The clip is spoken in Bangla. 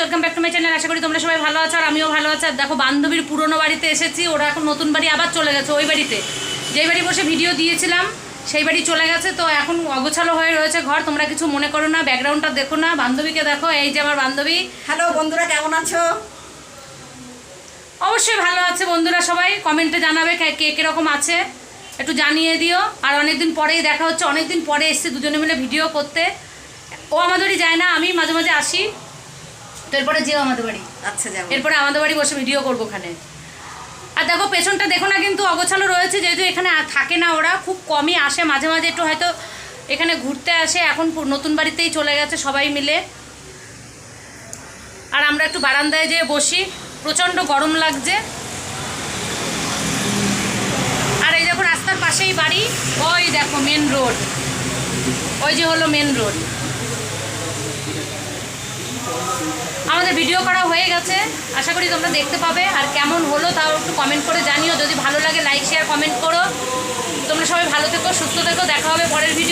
Welcome back to my channel আশা করি তোমরা সবাই ভালো আছো আর আমিও ভালো আছি। আর দেখো বান্ধবীর পুরনো বাড়িতে এসেছি। ওরা এখন নতুন বাড়ি আবার চলে গেছে ওই বাড়িতে। যেই বাড়ি বসে ভিডিও দিয়েছিলাম সেই বাড়ি চলে গেছে। তো এখন অগোছালো হয়ে রয়েছে ঘর। তোমরা কিছু মনে করো না ব্যাকগ্রাউন্ডটা দেখো না। বান্ধবীকে দেখো এই যে আমার বান্ধবী। হ্যালো বন্ধুরা কেমন আছো? অবশ্যই ভালো আছে বন্ধুরা সবাই। কমেন্টে জানাবে কে কে কীরকম আছে। একটু জানিয়ে দিও। আর অনেকদিন পরেই দেখা হচ্ছে। অনেকদিন পরে এসেছি দুজনে মিলে ভিডিও করতে। ও আমাদেরই যায় না আমি মাঝে মাঝে আসি। তো এরপরে যেও আমাদের বাড়ি। আচ্ছা যাব। এরপরে আমাদের বাড়ি বসে ভিডিও করব ওখানে। আর দেখো পেছনটা দেখো না কিন্তু অগোছালো রয়েছে যেহেতু এখানে আর থাকে না ওরা খুব কমই আসে মাঝে মাঝে একটু হয়তো এখানে ঘুরতে আসে এখন নতুন বাড়িতেই চলে গেছে সবাই মিলে। আর আমরা একটু বারান্দায় যেয়ে বসি প্রচণ্ড গরম লাগছে। আর এই দেখো রাস্তার পাশেই বাড়ি ওই দেখো মেন রোড ওই যে হলো মেন রোড আমাদের ভিডিও করা হয়ে গেছে। আশা করি তোমরা দেখতে পাবে। আর কেমন হলো তাও একটু কমেন্ট করে জানিও। যদি ভালো লাগে লাইক শেয়ার কমেন্ট করো। তোমরা সবাই ভালো থেকো, সুস্থ থেকো। দেখা হবে পরের ভিডিও